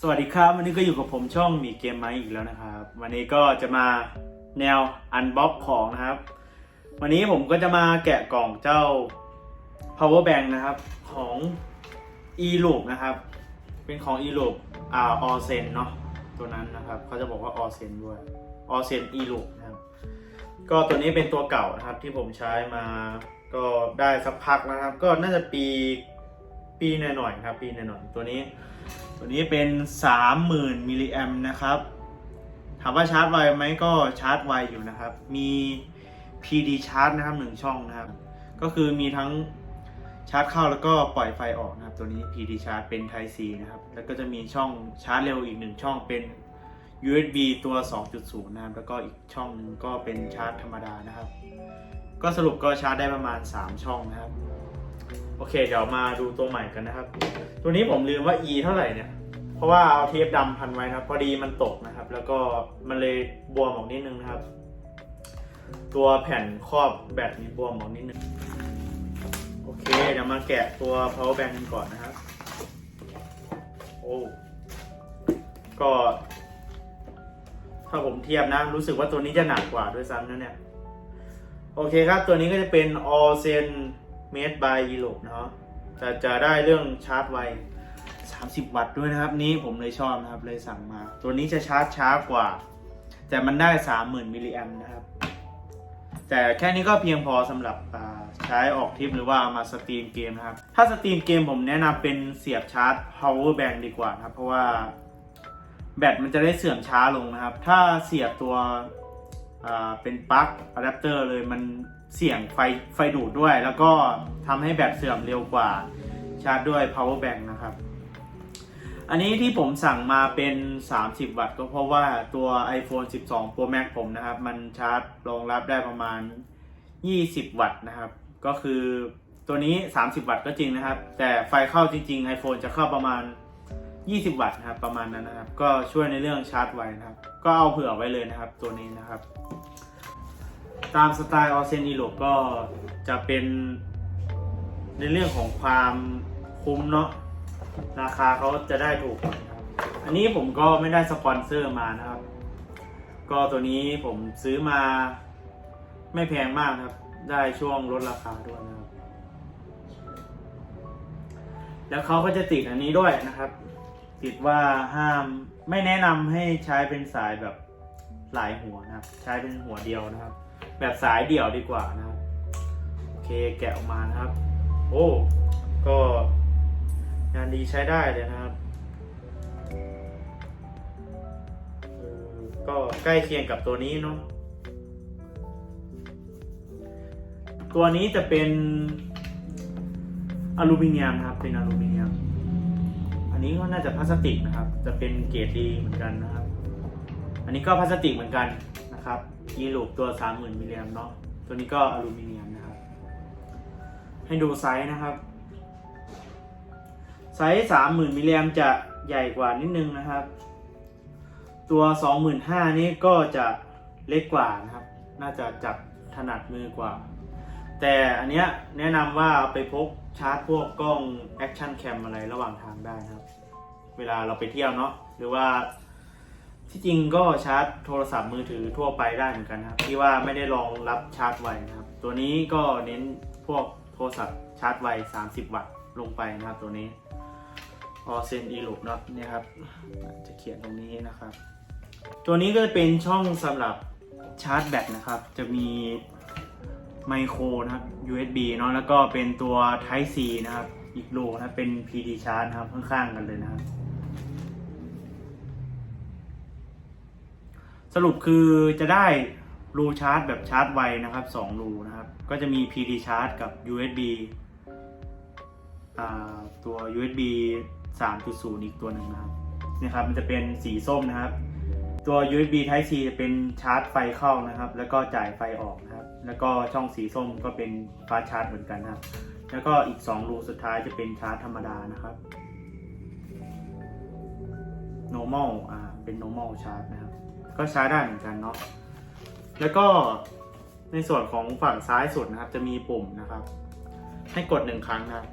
สวัสดีครับ วันนี้ก็อยู่กับผมช่องมีเกมไม้อีกแล้วนะครับ วันนี้ก็จะมาแนวอันบ็อกของนะครับ วันนี้ผมก็จะมาแกะกล่องเจ้า power bank นะครับของ e l o o p นะครับ เป็นของ e l o o p อ่า o s e n เนาะตัวนั้นนะครับเขาจะบอกว่า o s e n ด้วย o s e n e l o o p นะครับก็ตัวนี้เป็นตัวเก่านะครับที่ผมใช้มาก็ได้สักพักนะครับ ก็น่าจะปี ปีหน่อยๆครับปีหน่อยๆตัวนี้ ตัวนี้เป็น 30,000มิลลิแอมนะครับถามว่าชาร์จไวไหมก็ชาร์จไวอยู่นะครับ มี PD ชาร์จนะครับหนึ่งช่องนะครับ ก็คือมีทั้งชาร์จเข้าแล้วก็ปล่อยไฟออกนะครับ ตัวนี้ PD ชาร์จเป็น Type C นะครับ แล้วก็จะมีช่องชาร์จเร็วอีกหนึ่งช่องเป็น USB ตัว 2.0 นะครับ แล้วก็อีกช่องหนึ่งก็เป็นชาร์จธรรมดานะครับ ก็สรุปก็ชาร์จได้ประมาณ 3 ช่องนะครับ โอเค เดี๋ยวมาดูตัวใหม่กันนะครับ ตัวนี้ผมลืมว่า E เท่าไหร่เนี่ย เพราะว่าเอาเทปดำพันไว้นะครับ พอดีมันตกนะครับ แล้วก็มันเลยบวมออกนิดนึงนะครับ ตัวแผ่นครอบแบตนี้บวมออกนิดนึง โอเค เดี๋ยวมาแกะตัว power bank กันก่อนนะครับ โอ้ ก็ ถ้าผมเทียบนะ รู้สึกว่าตัวนี้จะหนักกว่าด้วยซ้ำนะเนี่ย โอเคครับ ตัวนี้ก็จะเป็น all sen made by Europe เนาะจะจะได้เรื่องชาร์จไว 30 วัตต์ด้วยนะครับ นี้ผมเลยชอบนะครับ เลยสั่งมา ตัวนี้จะชาร์จช้ากว่า แต่มันได้ 30,000 มิลลิแอมนะครับ แต่แค่นี้ก็เพียงพอสำหรับใช้ออกทริปหรือว่ามาสตรีมเกมนะครับ ถ้าสตรีมเกมผมแนะนำเป็นเสียบชาร์จ power bank ดีกว่านะครับ เพราะว่าแบตมันจะได้เสื่อมช้าลงนะครับ ถ้าเสียบตัวเป็นปลั๊กอะแดปเตอร์เลยมัน เสี่ยงไฟไฟดูดด้วย แล้วก็ทำให้แบตเสื่อมเร็วกว่าชาร์จด้วย power bank นะครับ อันนี้ที่ผมสั่งมาเป็น 30 วัตต์ก็เพราะว่าตัว iPhone 12 Pro Max ผมนะครับ มันชาร์จรองรับได้ประมาณ 20 วัตต์นะครับ ก็คือตัวนี้ 30 วัตต์ก็จริงนะครับ แต่ไฟเข้าจริง ๆ iPhone จะเข้าประมาณ 20 วัตต์นะครับ ประมาณนั้นนะครับ ก็ช่วยในเรื่องชาร์จไวนะครับ ก็เอาเผื่อไว้เลยนะครับ ตัวนี้นะครับ ตามสไตล์ออเซนอีโลก็จะเป็นในเรื่องของความคุ้มเนาะราคาเขาจะได้ถูก อันนี้ผมก็ไม่ได้สปอนเซอร์มานะครับ ก็ตัวนี้ผมซื้อมาไม่แพงมากครับ ได้ช่วงลดราคาด้วยนะครับ แล้วเขาก็จะติดอันนี้ด้วยนะครับ ติดว่าห้ามไม่แนะนำให้ใช้เป็นสายแบบหลายหัวนะครับ ใช้เป็นหัวเดียวนะครับ แบบสายเดี่ยวดีกว่านะครับโอเคแกะออกมานะครับ โอ้ก็งานดีใช้ได้เลยนะครับก็ใกล้เคียงกับตัวนี้เนาะตัวนี้จะเป็นอลูมิเนียมครับเป็นอลูมิเนียม อันนี้ก็น่าจะพลาสติกนะครับ จะเป็นเกรดดีเหมือนกันนะครับ อันนี้ก็พลาสติกเหมือนกัน นะครับยีลูปตัว 30,000มิลลิแอมเนาะตัวนี้ก็อลูมิเนียมนะครับ ให้ดูไซส์นะครับ ไซส์30,000มิลลิแอมจะใหญ่กว่านิดนึงนะครับ ตัว 25,000นี้ก็จะเล็กกว่านะครับ น่าจะจับถนัดมือกว่า แต่อันเนี้ยแนะนำว่าเอาไปพกชาร์จพวกกล้องแอคชั่นแคมอะไรระหว่างทางได้นะครับ เวลาเราไปเที่ยวเนาะหรือว่า ที่จริงก็ชาร์จโทรศัพท์มือถือทั่วไปได้เหมือนกันครับ ที่ว่าไม่ได้รองรับชาร์จไวนะครับ ตัวนี้ก็เน้นพวกโทรศัพท์ชาร์จไว 30 วัตต์ลงไปนะครับตัวนี้ออเซนอีลูปเนาะเนี่ยครับ จะเขียนตรงนี้นะครับ ตัวนี้ก็จะเป็นช่องสำหรับชาร์จแบตนะครับ จะมีไมโครนะครับ USB เนาะแล้วก็เป็นตัว Type C นะครับ อีกโลนะเป็น PD charge นะครับข้างๆกันเลยนะครับ สรุปคือจะได้รูชาร์จแบบชาร์จไวนะครับ2รูนะครับ ก็จะมี PD charge กับ USB ตัว USB 3.0 อีกตัวหนึ่งนะครับนี่ครับ มันจะเป็นสีส้มนะครับ ตัว USB Type C จะเป็นชาร์จไฟเข้านะครับ แล้วก็จ่ายไฟออกนะครับ แล้วก็ช่องสีส้มก็เป็นฟาสชาร์จเหมือนกันนะครับ แล้วก็อีก 2 รูสุดท้ายจะเป็นชาร์จธรรมดานะครับ normal อ่า เป็น normal charge นะครับ ก็ใช้ได้เหมือนกันเนาะแล้วก็ในส่วนของฝั่งซ้ายสุดนะครับ จะมีปุ่มนะครับ ให้กดหนึ่งครั้งนะครับ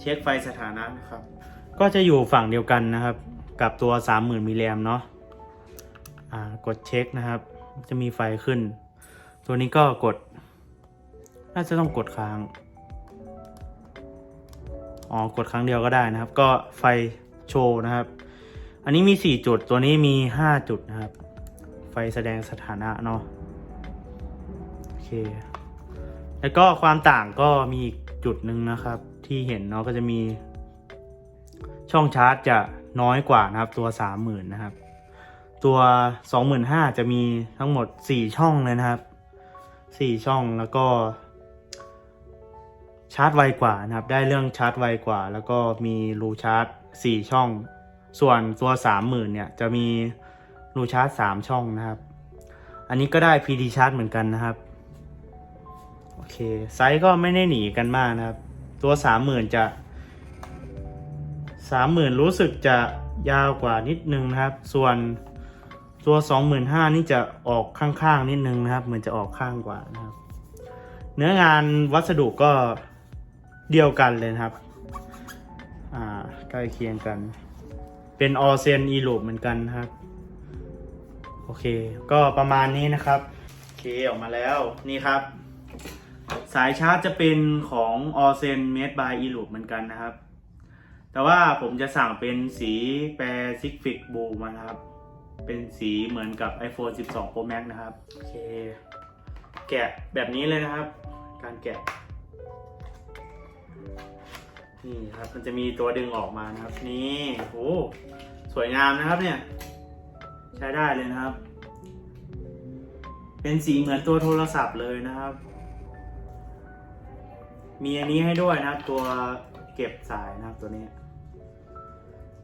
เช็คไฟสถานะนะครับ ก็จะอยู่ฝั่งเดียวกันนะครับ กับตัว 30,000มิลลิแอมเนาะอ่ากดเช็คนะครับ จะมีไฟขึ้น ตัวนี้ก็กด น่าจะต้องกดค้างอ๋อกดครั้งเดียวก็ได้นะครับ ก็ไฟโชว์นะครับ อันนี้มี 4 จุดตัวนี้มี 5 จุดนะครับ ไฟแสดงสถานะเนาะโอเค แล้วก็ความต่างก็มีอีกจุดหนึ่งนะครับ ที่เห็นเนาะก็จะมี ช่องชาร์จจะน้อยกว่านะครับ ตัว 30,000 นะครับ ตัว 25,000 จะมีทั้งหมด 4 ช่องเลยนะครับ 4 ช่องแล้วก็ ชาร์จไวกว่านะครับ ได้เรื่องชาร์จไวกว่า แล้วก็มีรูชาร์จ 4 ช่อง ส่วนตัว 30,000เนี่ยจะมีรูชาร์จ3ช่องนะครับ อันนี้ก็ได้ PD ชาร์จเหมือนกันนะครับ โอเค ไซส์ก็ไม่ได้หนีกันมากนะครับ ตัว 30,000 จะ 30,000 รู้สึกจะยาวกว่านิดนึงนะครับ ส่วนตัว 25,000 นี่จะออกข้างๆ นิดนึงนะครับ เหมือนจะออกข้างกว่านะครับ เนื้องานวัสดุก็เดียวกันเลยนะครับ อ่าใกล้เคียงกัน เป็นออเซนอีลูปเหมือนกันนะครับ โอเค ก็ประมาณนี้นะครับ โอเคออกมาแล้วนี่ครับ สายชาร์จจะเป็นของออเซนเมดบายอีลูปเหมือนกันนะครับ แต่ว่าผมจะสั่งเป็นสีแปรซิกฟิกบูมานะครับ เป็นสีเหมือนกับ iPhone 12 Pro Max นะครับ โอเค แกะแบบนี้เลยนะครับ การแกะ นี่ครับมันจะมีตัวดึงออกมานะครับ นี่โอ้สวยงามนะครับเนี่ย ใช้ได้เลยนะครับ เป็นสีเหมือนตัวโทรศัพท์เลยนะครับ มีอันนี้ให้ด้วยนะครับ ตัวเก็บสายนะครับตัวนี้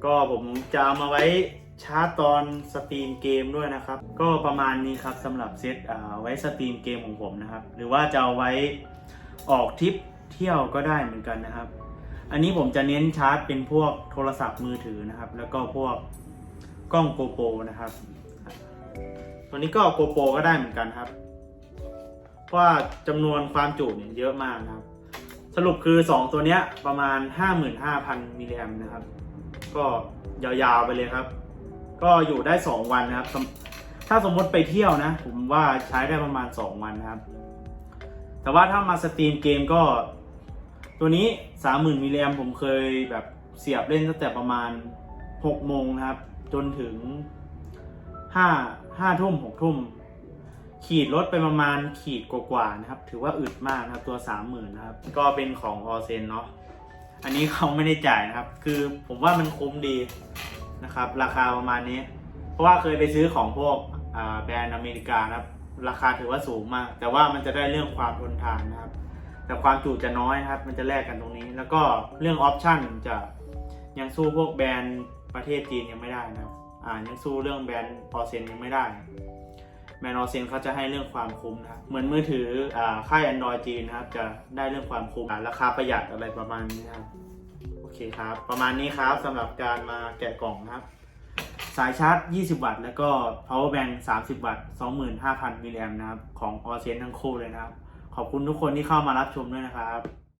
ก็ผมจะเอามาไว้ชาร์จตอนสตรีมเกมด้วยนะครับ ก็ประมาณนี้ครับสำหรับเซตอ่าไว้สตรีมเกมของผมนะครับ หรือว่าจะเอาไว้ออกทริปเที่ยวก็ได้เหมือนกันนะครับ อันนี้ผมจะเน้นชาร์จเป็นพวกโทรศัพท์มือถือนะครับ แล้วก็พวกกล้องโกโปรนะครับตัวนี้ก็โกโปรก็ได้เหมือนกันครับ เพราะว่าจำนวนความจุเนี่ยเยอะมากนะครับ สรุปคือ 2 ตัวเนี้ยประมาณ 55,000 มิลลิแอมนะครับ ก็ยาวๆไปเลยครับ ก็อยู่ได้ 2 วันนะครับ ถ้าสมมติไปเที่ยวนะ ผมว่าใช้ได้ประมาณ 2 วันนะครับ แต่ว่าถ้ามาสตรีมเกมก็ ตัวนี้ 30,000มิลลิแอมผมเคยแบบเสียบเล่นตั้งแต่ประมาณ 6 โมงนะครับ จนถึง 5 5ทุ่ม6ทุ่ม ขีดลดไปประมาณขีดกว่าๆนะครับ ถือว่าอึดมากนะครับตัว 30,000นะครับ ก็เป็นของออเซนเนาะอันนี้เขาไม่ได้จ่ายนะครับ คือผมว่ามันคุ้มดีนะครับ ราคาประมาณนี้ เพราะว่าเคยไปซื้อของพวกแบรนด์อเมริกานะครับ ราคาถือว่าสูงมาก แต่ว่ามันจะได้เรื่องความทนทานนะครับ แต่ความจุจะน้อยนะครับ มันจะแลกกันตรงนี้ แล้วก็เรื่องออปชั่นจะยังสู้พวกแบรนด์ประเทศจีนยังไม่ได้นะครับอ่ายังสู้เรื่องแบรนด์ออเซนยังไม่ได้แบรนด์ออเซนเขาจะให้เรื่องความคุ้มนะครับเหมือนมือถืออ่าค่าย Android จีนนะครับ จะได้เรื่องความคุ้มราคาประหยัดอะไรประมาณนี้นะครับโอเคครับ ประมาณนี้ครับสำหรับการมาแกะกล่องนะครับ สายชาร์จ 20 วัตต์ แล้วก็ power bank 30 วัตต์ 25,000มิลลิแอมป์นะครับ ของออเซนทั้งคู่เลยนะครับ ขอบคุณทุกคนที่เข้ามารับชมด้วยนะครับ